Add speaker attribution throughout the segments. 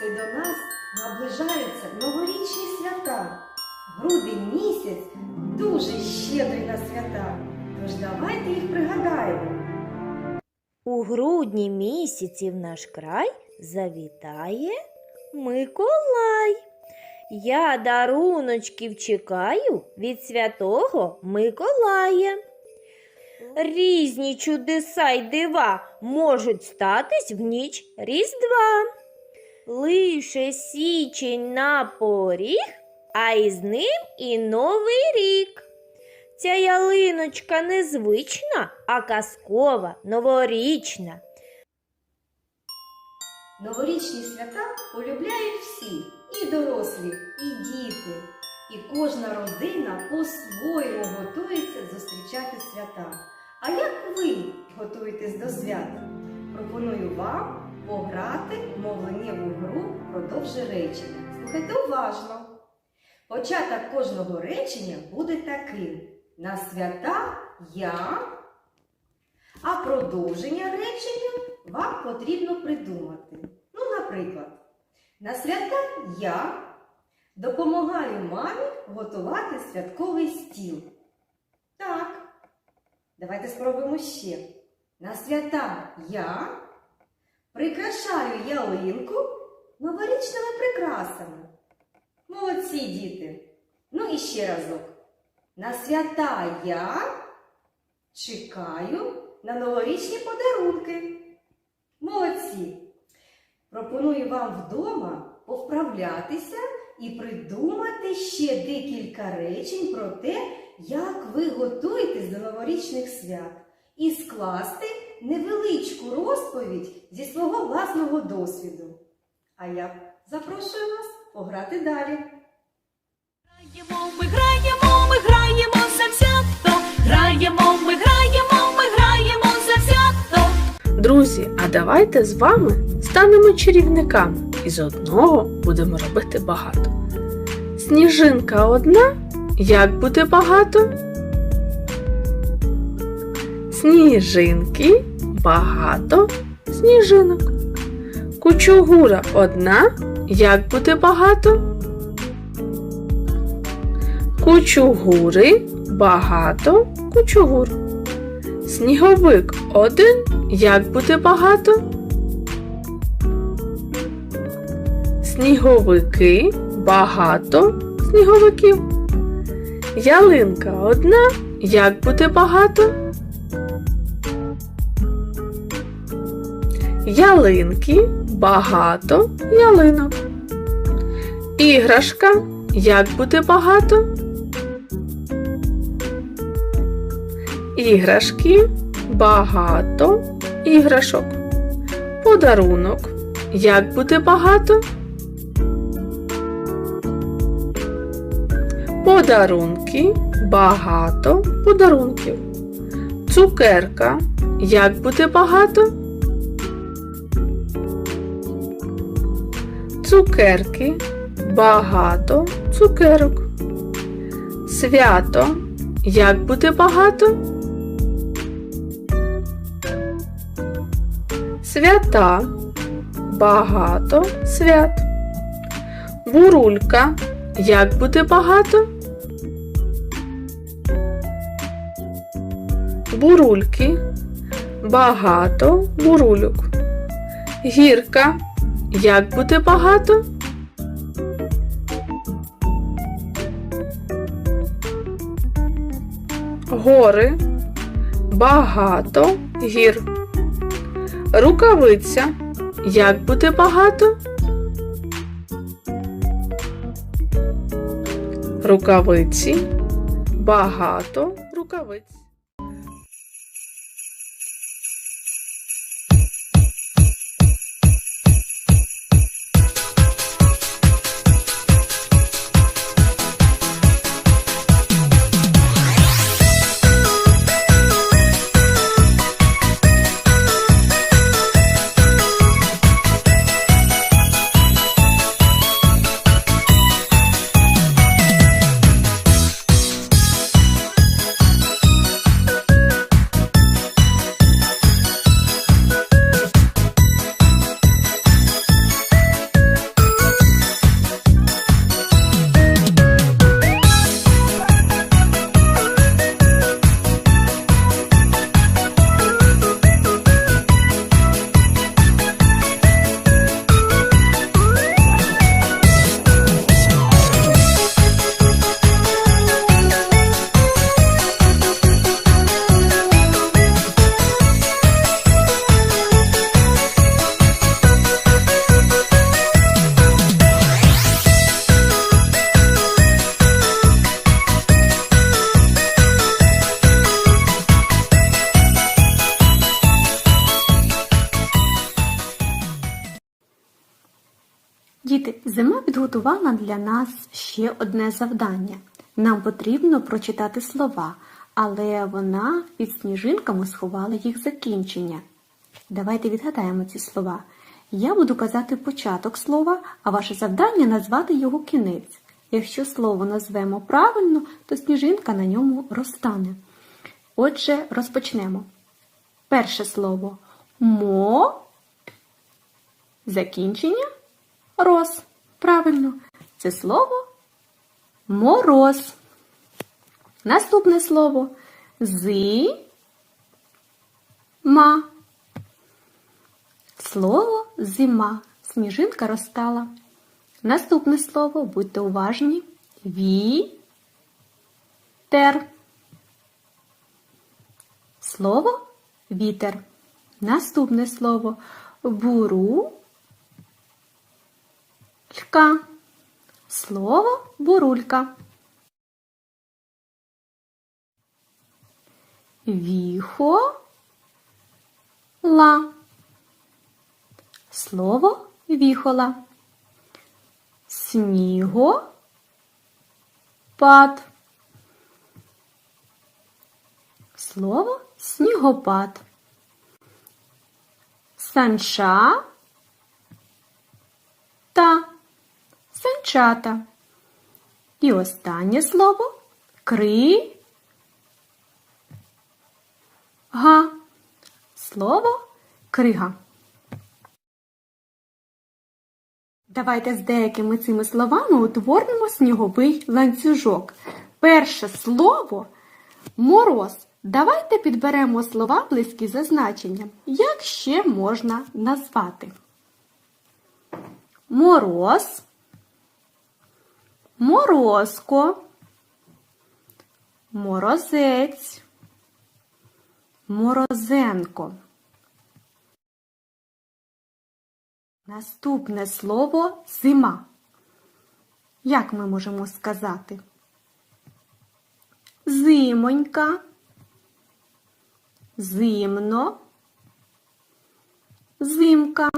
Speaker 1: Це до нас наближаються новорічні свята. Грудень місяць дуже щедрий на свята. Тож давайте їх пригадаємо.
Speaker 2: У грудні місяці в наш край завітає Миколай. Я даруночків чекаю від святого Миколая. Різні чудеса й дива можуть статись в ніч Різдва. Лише січень на поріг, а із ним і Новий рік. Ця ялиночка незвична, а казкова, новорічна.
Speaker 1: Новорічні свята полюбляють всі, і дорослі, і діти. І кожна родина по-своєму готується зустрічати свята. А як ви готуєтесь до свят? Пропоную вам пограти мовленнєву гру продовжи речення. Слухайте уважно. Початок кожного речення буде таким: на свята я, а продовження речення вам потрібно придумати. Ну, наприклад, на свята я допомагаю мамі готувати святковий стіл. Так. Давайте спробуємо ще. На свята я прикрашаю ялинку новорічними прикрасами. Молодці діти. Ну і ще разок. На свята я чекаю на новорічні подарунки. Молодці! Пропоную вам вдома повправлятися і придумати ще декілька речень про те, як ви готуєтесь до новорічних свят, і скласти невеличку розповідь зі свого власного досвіду. А я запрошую вас пограти далі.
Speaker 3: Граємо, ми граємо, ми граємо за свято. Граємо, ми граємо, ми граємо за свято.
Speaker 4: Друзі, а давайте з вами станемо чарівниками і з одного будемо робити багато. Сніжинка одна, як буде багато? Сніжинки багато сніжинок. Кучугура одна, як буде багато? Кучугури багато кучугур. Сніговик один, як буде багато? Сніговики багато сніговиків. Ялинка одна, як буде багато? Ялинки багато ялинок. Іграшка, як буде багато? Іграшки багато іграшок. Подарунок. Як буде багато? Подарунки багато подарунків. Цукерка. Як буде багато? Цукерки багато цукерок. Свято. Як буде багато? Свята. Багато свят. Бурулька. Як буде багато? Бурульки. Багато бурульок. Гірка. Як буде багато? Гори. Багато гір. Рукавиця. Як буде багато? Рукавиці. Багато рукавиць.
Speaker 5: Підготувала для нас ще одне завдання. Нам потрібно прочитати слова, але вона під сніжинками сховала їх закінчення. Давайте відгадаємо ці слова. Я буду казати початок слова, а ваше завдання назвати його кінець. Якщо слово назвемо правильно, то сніжинка на ньому розтане. Отже, розпочнемо. Перше слово мо. Закінчення роз. Правильно. Це слово мороз. Наступне слово зи. Ма. Слово зима. Сніжинка розтала. Наступне слово, будьте уважні. Ві. Тер. Слово вітер. Наступне слово буру. Лька. Слово бурулька. Віхо. Ла. Слово віхола. Сніго. Пад. Слово снігопад. Санча та санчата. І останнє слово кри. Га. Слово крига. Давайте з деякими цими словами утворимо сніговий ланцюжок. Перше слово мороз. Давайте підберемо слова близькі за значенням. Як ще можна назвати? Мороз, морозко, морозець, морозенко. Наступне слово зима. Як ми можемо сказати? Зимонька, зимно, зимка.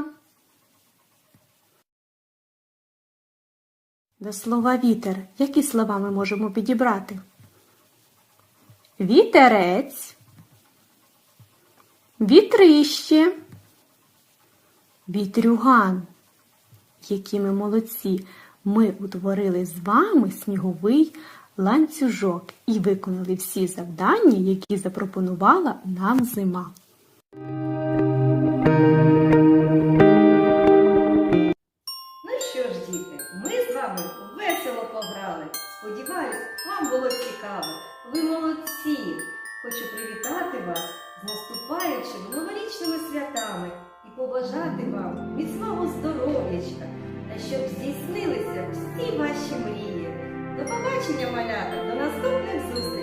Speaker 5: До слова вітер. Які слова ми можемо підібрати? Вітерець, вітрище, вітрюган. Які ми молодці! Ми утворили з вами сніговий ланцюжок і виконали всі завдання, які запропонувала нам зима.
Speaker 1: Сподіваюсь, вам було цікаво. Ви молодці! Хочу привітати вас з наступаючими новорічними святами і побажати вам міцного здоров'ячка та щоб здійснилися всі ваші мрії. До побачення, малята, до наступних зустрічей!